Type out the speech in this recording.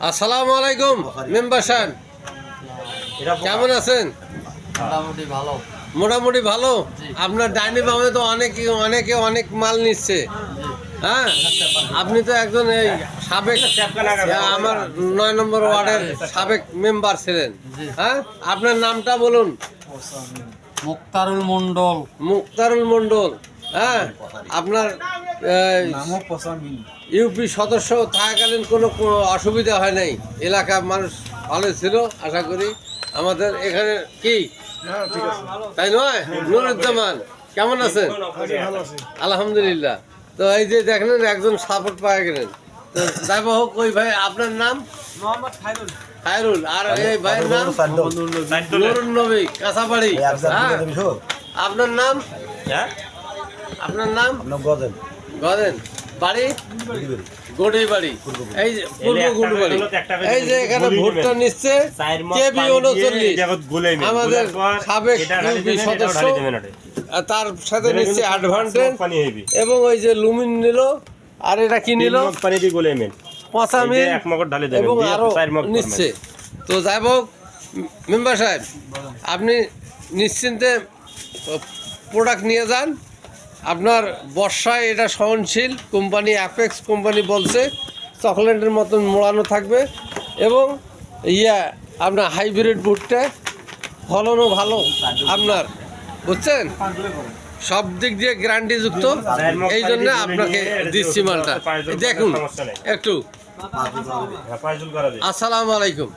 আসসালামু আলাইকুম মেম্বার সাহেব। কেমন আছেন? মোটামুটি ভালো। মোটামুটি ভালো? আপনার ডাইনি বামে তো অনেকে অনেকে অনেক মাল নিচ্ছে। হ্যাঁ? আপনি তো একজন এই সাবেক আমার নয় নম্বর ওয়ার্ডের সাবেক মেম্বার ছিলেন। হ্যাঁ? আপনার নামটা বলুন। মুক্তারুল মন্ডল মুক্তারুল মণ্ডল। হ্যাঁ আপনার ইউপি সদস্য থাকাকালীন কোনো কোনো অসুবিধা হয় নাই। এলাকার মানুষ ভালো ছিল আশা করি। আমাদের এখানে কি? তাই নয়? নুরুজ্জামান কেমন আছেন? আলহামদুলিল্লাহ। তো এই যে দেখলেন একজন সাপোর্ট পাওয়া গেলেন। তো যাই বা হোক ওই ভাই আপনার নাম? খায়রুল। আর এই ভাইয়ের নাম? নুরুন নবী। কাঁচাবাড়ি। হ্যাঁ। আপনার নাম? আপনার নাম? গদেন বাড়ি? গোডি বাড়ি এই যে পূর্ব গুডু বাড়ি এই যে এখানে ভোটটা নিচ্ছে কেবি উনচল্লিশ আমাদের সাবেক সদস্য তার সাথে নিচ্ছে অ্যাডভান্টেজ এবং ওই যে লুমিন নিল আর এটা কি নিল? পচা মিল এবং আরও নিচ্ছে। তো যাই হোক মেম্বার সাহেব আপনি নিশ্চিন্তে প্রোডাক্ট নিয়ে যান। আপনার বর্ষায় এটা সহনশীল কোম্পানি অ্যাপেক্স কোম্পানি বলছে চকলেটের মতন মোড়ানো থাকবে এবং ইয়া আপনার হাইব্রিড বুটটা ফলনও ভালো আপনার বুঝছেন? সব দিক দিয়ে গ্যারান্টি যুক্ত এই জন্য আপনাকে দিচ্ছি মালটা। দেখুন একটু। আসসালামু আলাইকুম।